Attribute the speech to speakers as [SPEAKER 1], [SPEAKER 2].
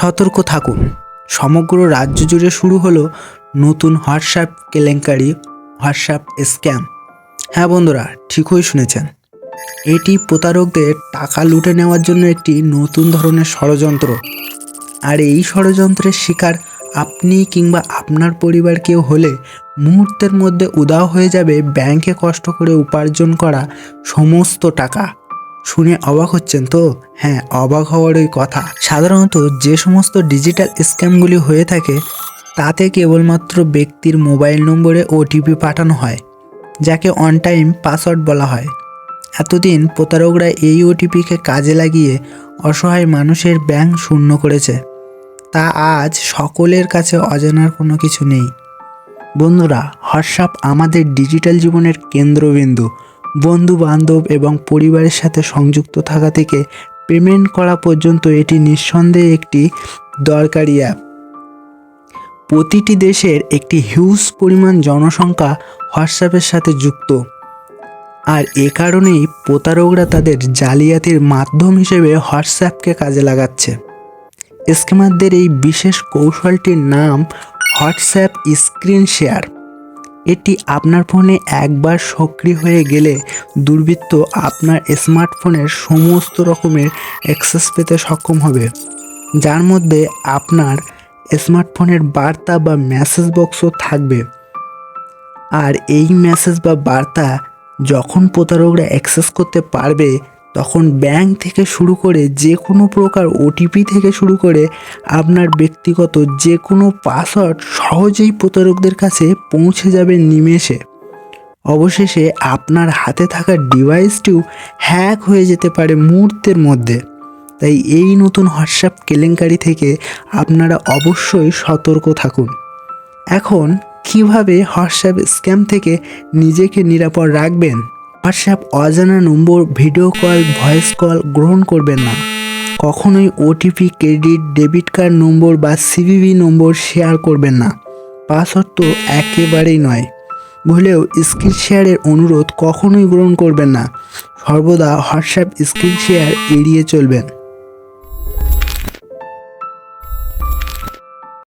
[SPEAKER 1] সতর্ক থাকুন। সমগ্র রাজ্য জুড়ে শুরু হলো নতুন হোয়াটসঅ্যাপ কেলেঙ্কারি, হোয়াটসঅ্যাপ স্ক্যাম। হ্যাঁ বন্ধুরা, ঠিকই শুনেছেন। এটি প্রতারকদের টাকা লুটে নেওয়ার জন্য একটি নতুন ধরনের ষড়যন্ত্র। আর এই ষড়যন্ত্রের শিকার আপনি কিংবা আপনার পরিবার কেউ হলে মুহূর্তের মধ্যে উদাও হয়ে যাবে ব্যাংকে কষ্ট করে উপার্জন করা সমস্ত টাকা। শুনে অবাক হচ্ছেন তো? হ্যাঁ অবাক হওয়ারই কথা। সাধারণত যে সমস্ত ডিজিটাল স্ক্যামগুলি হয়ে থাকে, তাতে কেবলমাত্র ব্যক্তির মোবাইল নম্বরে ওটিপি পাঠানো হয়, যাকে অন টাইম পাসওয়ার্ড বলা হয়। এতদিন প্রতারকরা এই ওটিপিকে কাজে লাগিয়ে অসহায় মানুষের ব্যাংক শূন্য করেছে। তা আজ সকলের কাছে অজানার কোনো কিছু নেই। বন্ধুরা, হোয়াটসঅ্যাপ আমাদের ডিজিটাল জীবনের কেন্দ্রবিন্দু। বন্ধু বান্ধব এবং পরিবারের সাথে সংযুক্ত থাকা থেকে পেমেন্ট করা পর্যন্ত এটি নিঃসন্দেহে একটি দরকারি অ্যাপ প্রতিটি দেশের একটি হিউজ পরিমাণ জনসংখ্যা হোয়াটসঅ্যাপের সাথে যুক্ত। আর এ কারণেই প্রতারকরা তাদের জালিয়াতির মাধ্যম হিসেবে হোয়াটসঅ্যাপকে কাজে লাগাচ্ছে। স্ক্যামারদের এই বিশেষ কৌশলটির নাম হোয়াটসঅ্যাপ স্ক্রিন শেয়ার এটি আপনার ফোনে একবার সক্রিয় হয়ে গেলে দুর্বৃত্ত আপনার স্মার্টফোনের সমস্ত রকমের অ্যাক্সেস পেতে সক্ষম হবে। যার মধ্যে আপনার স্মার্টফোনের বার্তা বা মেসেজ বক্সও থাকবে। আর এই মেসেজ বা বার্তা যখন প্রতারকরা অ্যাক্সেস করতে পারবে তখন ব্যাংক থেকে শুরু করে যে কোনো প্রকার ওটিপি থেকে শুরু করে আপনার ব্যক্তিগত যে কোনো পাসওয়ার্ড সহজেই প্রতারকদের কাছে পৌঁছে যাবে নিমেষে। অবশেষে আপনার হাতে থাকা ডিভাইসটিও হ্যাক হয়ে যেতে পারে মুহূর্তের মধ্যে। তাই এই নতুন হোয়াটসঅ্যাপ কেলেঙ্কারি থেকে আপনারা অবশ্যই সতর্ক থাকুন। এখন কীভাবে হোয়াটসঅ্যাপ স্ক্যাম থেকে নিজেকে নিরাপদ রাখবেন? হোয়াটসঅ্যাপ অজানা নম্বর ভিডিও কল ভয়েস কল গ্রহণ করবেন না। কখনোই ওটিপি ক্রেডিট ডেবিট কার্ড নম্বর বা সিভিভি নম্বর শেয়ার করবেন না। পাসওয়ার্ড তো একেবারেই নয়। ভুলেও স্ক্রিন শেয়ারের অনুরোধ কখনোই গ্রহণ করবেন না। সর্বদা হোয়াটসঅ্যাপ স্ক্রিন শেয়ার এড়িয়ে চলবেন।